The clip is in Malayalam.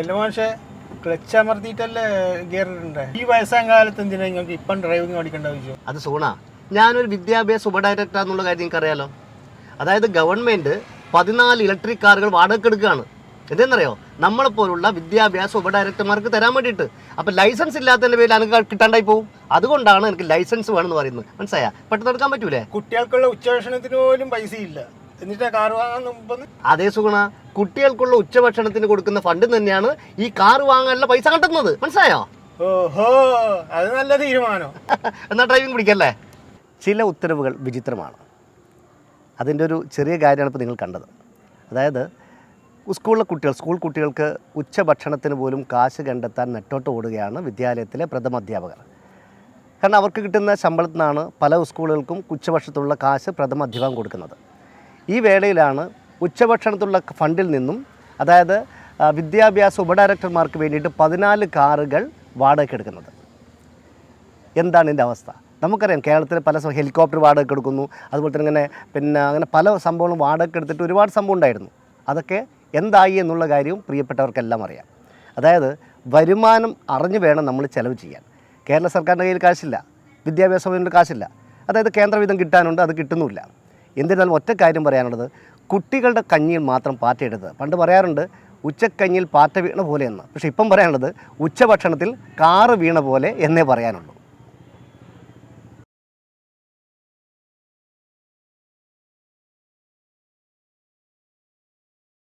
എല്ലാം പക്ഷേ ക്ലച്ച് അമർത്തിയിട്ടല്ലേ ഗിയർ ഇടണ്ടേ? ഈ വയസ്സാം കാലത്ത് എന്തിനാ നിങ്ങൾക്ക് ഇപ്പം ഡ്രൈവിംഗ് പഠിക്കേണ്ട ആവശ്യം അത് സോണ ഞാനൊരു വിദ്യാഭ്യാസ ഉപഡയറക്ടർ എന്നുള്ള കാര്യം നിങ്ങൾക്ക് അറിയാലോ? അതായത് ഗവൺമെന്റ് പതിനാല് ഇലക്ട്രിക് കാറുകൾ വാടകയ്ക്ക് എടുക്കുകയാണ്. എന്തെന്നറിയോ? നമ്മളെപ്പോലുള്ള വിദ്യാഭ്യാസ ഉപഡയറക്ടർമാർക്ക് തരാൻ വേണ്ടിയിട്ട്. അപ്പം ലൈസൻസ് ഇല്ലാത്തതിന്റെ പേരിൽ എനിക്ക് കിട്ടാണ്ടായി പോകും അതുകൊണ്ടാണ് എനിക്ക് ലൈസൻസ് വേണമെന്ന് പറയുന്നത്. മനസ്സിലായ? പെട്ടെന്ന് എടുക്കാൻ പറ്റൂലേ? കുട്ടികൾക്കുള്ള ഉച്ചഭക്ഷണത്തിന് പോലും പൈസ ഇല്ല എന്നിട്ടാ കാർ വാങ്ങാൻ മുമ്പ് അതേ സുഗുണ കുട്ടികൾക്കുള്ള ഉച്ചഭക്ഷണത്തിന് കൊടുക്കുന്ന ഫണ്ട് തന്നെയാണ് ഈ കാർ വാങ്ങാനുള്ള പൈസ കണ്ടെത്തുന്നത്. മനസ്സിലായോ? ഓഹോ അത് നല്ല തീരുമാനം. എന്നാ ഡ്രൈവിംഗ് പിടിക്കല്ലേ? ചില ഉത്തരവുകൾ വിചിത്രമാണ്. അതിന്റെ ഒരു ചെറിയ കാര്യമാണ് ഇപ്പോൾ നിങ്ങൾ കണ്ടത്. അതായത് സ്കൂളിലെ കുട്ടികൾ സ്കൂൾ കുട്ടികൾക്ക് ഉച്ചഭക്ഷണത്തിന് പോലും കാശ് കണ്ടെത്താൻ നെട്ടോട്ട് ഓടുകയാണ് വിദ്യാലയത്തിലെ പ്രഥമ അധ്യാപകർ. കാരണം അവർക്ക് കിട്ടുന്ന ശമ്പളത്തിൽ നിന്നാണ് പല സ്കൂളുകൾക്കും ഉച്ചഭക്ഷണത്തിലുള്ള കാശ് പ്രഥമ അധ്യാപകം കൊടുക്കുന്നത്. ഈ വേളയിലാണ് ഉച്ചഭക്ഷണത്തിലുള്ള ഫണ്ടിൽ നിന്നും അതായത് വിദ്യാഭ്യാസ ഉപഡയറക്ടർമാർക്ക് വേണ്ടിയിട്ട് പതിനാല് കാറുകൾ വാടകയ്ക്ക് എടുക്കുന്നത്. എന്താണ് ഇതിന്റെ അവസ്ഥ? നമുക്കറിയാം കേരളത്തിൽ പല ഹെലികോപ്റ്റർ വാടക എടുക്കുന്നു അതുപോലെ തന്നെ ഇങ്ങനെ പിന്നെ അങ്ങനെ പല സംഭവങ്ങളും വാടക എടുത്തിട്ട് ഒരുപാട് സംഭവം ഉണ്ടായിരുന്നു. അതൊക്കെ എന്തായി എന്നുള്ള കാര്യവും പ്രിയപ്പെട്ടവർക്കെല്ലാം അറിയാം. അതായത് വരുമാനം അറിഞ്ഞു വേണം നമ്മൾ ചിലവ് ചെയ്യാൻ. കേരള സർക്കാരിന്റെ കയ്യിൽ കാശില്ല വിദ്യാഭ്യാസ കാശില്ല. അതായത് കേന്ദ്രവിധം കിട്ടാനുണ്ട് അത് കിട്ടുന്നുമില്ല. എന്നിരുന്നാലും ഒറ്റ കാര്യം പറയാനുള്ളത് കുട്ടികളുടെ കഞ്ഞിയിൽ മാത്രം പാറ്റ എടുത്തത് പണ്ട് പറയാറുണ്ട് ഉച്ചക്കഞ്ഞിയിൽ പാറ്റ വീണ പോലെയെന്ന് പക്ഷേ ഇപ്പം പറയാനുള്ളത് ഉച്ചഭക്ഷണത്തിൽ കാറ് വീണ പോലെ എന്നേ പറയാനുള്ളൂ.